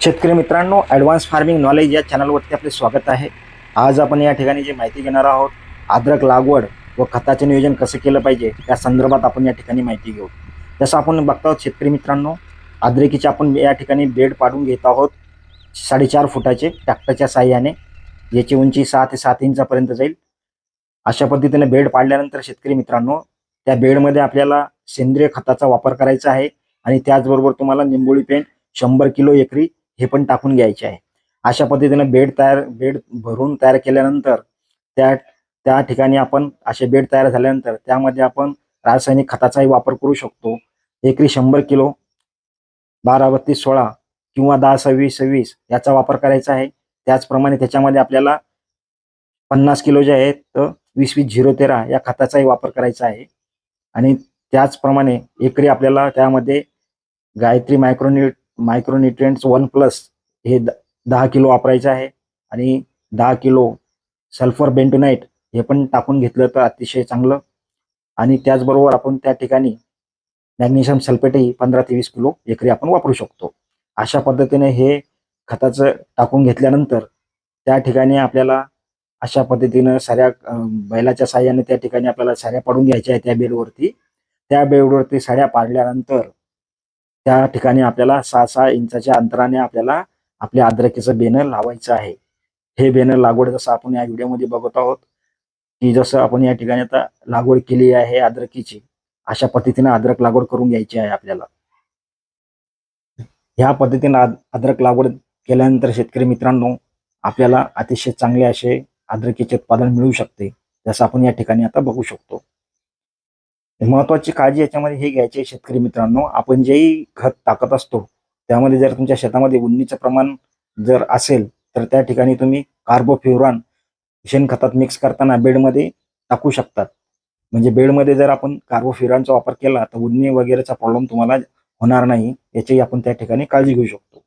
शेतकरी मित्रांनो advance farming knowledge या चॅनलवरती आपले स्वागत आहे. आज आपण या ठिकाणी जी माहिती घेणार आहोत अद्रक लागवड व खताचे नियोजन कसं केलं पाहिजे त्या संदर्भात आपण या ठिकाणी माहिती घेऊ. जसं आपण बघतो आहोत शेतकरी मित्रांनो अद्रकीचे आपण या ठिकाणी बेड पाडून घेत आहोत. साडेचार फुटाचे ट्रॅक्टरच्या साह्याने याची उंची सहा ते सात इंचापर्यंत जाईल. अशा पद्धतीने बेड पाडल्यानंतर शेतकरी मित्रांनो त्या बेडमध्ये आपल्याला सेंद्रिय खताचा वापर करायचा आहे. आणि त्याचबरोबर तुम्हाला निंबोळी पेंट शंभर किलो एकरी हे पण टाकून घ्यायचे आहे. अशा पद्धतीने बेड तयार बेड भरून तयार केल्यानंतर त्या त्या ठिकाणी आपण असे बेड तयार झाल्यानंतर त्यामध्ये आपण रासायनिक खताचाही वापर करू शकतो. एकरी शंभर किलो बारा बत्तीस सोळा किंवा दहा सव्वीस सव्वीस याचा वापर करायचा आहे. त्याचप्रमाणे त्याच्यामध्ये आपल्याला पन्नास किलो जे आहेत तर वीस वीस झिरो तेरा या खताचाही वापर करायचा आहे. आणि त्याचप्रमाणे एकरी आपल्याला त्यामध्ये गायत्री मायक्रोन्यू मायक्रोन्युट्रियंट्स वन प्लस हे द- दहा किलो वापरायचं आहे. आणि दहा किलो सल्फर बेंटोनाईट हे पण टाकून घेतलं तर अतिशय चांगलं. आणि त्याचबरोबर आपण त्या ठिकाणी मॅग्नेशियम सल्फेटही पंधरा ते वीस किलो एकरी आपण वापरू शकतो. अशा पद्धतीने हे खताचं टाकून घेतल्यानंतर त्या ठिकाणी आपल्याला अशा पद्धतीनं साऱ्या बैलाच्या साह्याने त्या ठिकाणी आपल्याला साऱ्या पाडून घ्यायच्या आहेत त्या बेडवरती. त्या बेडवरती साड्या पाडल्यानंतर त्या ठिकाणी आपल्याला सहा सहा इंचाच्या अंतराने आपल्याला आपल्या अद्रकीचं बेनर लावायचं आहे. हे बेनर लागवड जसं आपण या व्हिडिओमध्ये बघत आहोत की जसं आपण या ठिकाणी आता लागवड केली आहे अद्रकीची अशा पद्धतीने अद्रक लागवड करून घ्यायची आहे आपल्याला. ह्या पद्धतीने अद्रक लागवड केल्यानंतर शेतकरी मित्रांनो आपल्याला अतिशय चांगले असे अद्रकीचे उत्पादन मिळू शकते जसं आपण या ठिकाणी आता बघू शकतो. महत्वाची काळजी याच्यामध्ये हे घ्यायची आहे शेतकरी मित्रांनो. आपण जेही खत टाकत असतो त्यामध्ये जर तुमच्या शेतामध्ये उन्नीचं प्रमाण जर असेल तर त्या ठिकाणी तुम्ही कार्बोफ्युरॉन शेणखतात मिक्स करताना बेडमध्ये टाकू शकतात. म्हणजे बेडमध्ये जर आपण कार्बोफ्युरानचा वापर केला तर उन्नी वगैरेचा प्रॉब्लेम तुम्हाला होणार नाही. याचीही आपण त्या ठिकाणी काळजी घेऊ शकतो.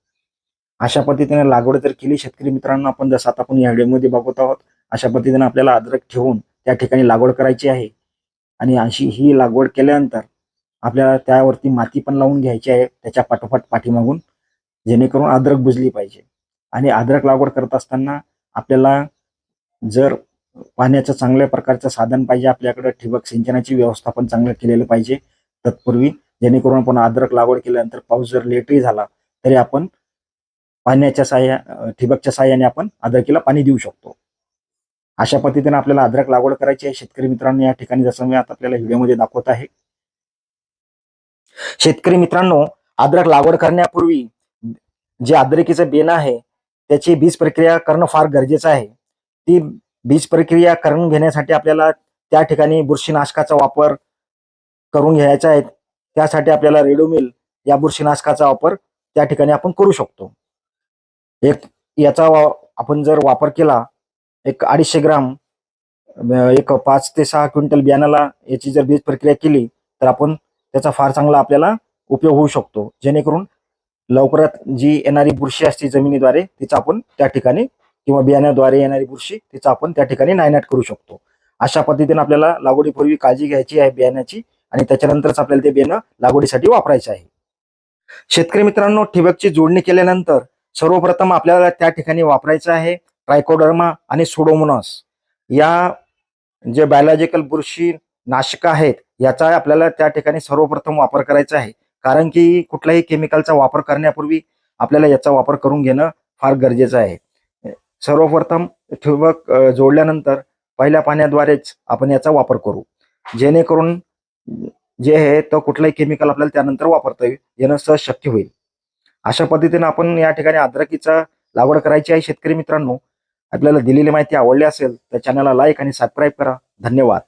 अशा पद्धतीने लागवड जर केली शेतकरी मित्रांनो आपण जसं आता आपण या व्हिडिओमध्ये बघत आहोत अशा पद्धतीने आपल्याला अद्रक ठेवून त्या ठिकाणी लागवड करायची आहे. आणि अशी ही लागवड केल्यानंतर आपल्याला त्यावरती माती पण लावून घ्यायची आहे त्याच्या पाठोपाठ पाठीमागून जेणेकरून अद्रक बुजली पाहिजे. आणि अद्रक लागवड करत असताना आपल्याला जर पाण्याचं चांगल्या प्रकारचं साधन पाहिजे आपल्याकडे ठिबक सिंचनाची व्यवस्था पण चांगलं केलेलं पाहिजे. तत्पूर्वी जेणेकरून आपण अद्रक लागवड केल्यानंतर पाऊस जर लेटही झाला तरी आपण पाण्याच्या साह्या ठिबकच्या साह्याने आपण अद्रकीला पाणी देऊ शकतो. अशा पद्धतीने आपल्याला अद्रक लागवड करायची आहे. शेतकरी मित्रांनो या ठिकाणी जसं मी आता आपल्याला व्हिडिओमध्ये दाखवत आहे. शेतकरी मित्रांनो अद्रक लागवड करण्यापूर्वी जे अद्रकीचं बेन आहे त्याची बीज प्रक्रिया करणं फार गरजेचं आहे. ती बीज प्रक्रिया करून घेण्यासाठी आपल्याला त्या ठिकाणी बुरशीनाशकाचा वापर करून घ्यायचा आहे. त्यासाठी आपल्याला रेडोमिल या बुरशीनाशकाचा वापर त्या ठिकाणी आपण करू शकतो. एक याचा आपण जर वापर केला एक अडीचशे ग्राम एक पाच ते सहा क्विंटल बियाणाला याची जर बीज प्रक्रिया केली तर आपण त्याचा फार चांगला आपल्याला उपयोग होऊ शकतो. जेणेकरून लवकरात जी येणारी बुरशी असते जमिनीद्वारे तिचा आपण त्या ठिकाणी किंवा बियाण्याद्वारे येणारी बुरशी तिचा आपण त्या ठिकाणी नायनाट करू शकतो. अशा पद्धतीने आपल्याला लागवडीपूर्वी काळजी घ्यायची आहे बियाण्याची आणि त्याच्यानंतरच आपल्याला ते बियाणं लागवडीसाठी वापरायचं आहे. शेतकरी मित्रांनो ठिबकची जोडणी केल्यानंतर सर्वप्रथम आपल्याला त्या ठिकाणी वापरायचं आहे. ट्रायकोडर्मा आणि सुडोमोनॉस. या जे बायोलॉजिकल बुरशी नाशक आहेत याचा आपल्याला त्या ठिकाणी सर्वप्रथम वापर करायचा आहे. कारण की कुठल्याही केमिकलचा वापर करण्यापूर्वी आपल्याला याचा वापर करून घेणं फार गरजेचं आहे. सर्वप्रथम ठिबक जोडल्यानंतर पहिल्या पाण्याद्वारेच आपण याचा वापर करू. जेणेकरून जे आहे तो कुठलाही केमिकल आपल्याला त्यानंतर वापरता येईल येणं सहज शक्य होईल. अशा पद्धतीने आपण या ठिकाणी अद्रकीचा लागवड करायची आहे शेतकरी मित्रांनो. आपल्याला दिलेली माहिती आवडली असेल तर चॅनलला लाईक आणि सबस्क्राईब करा. धन्यवाद.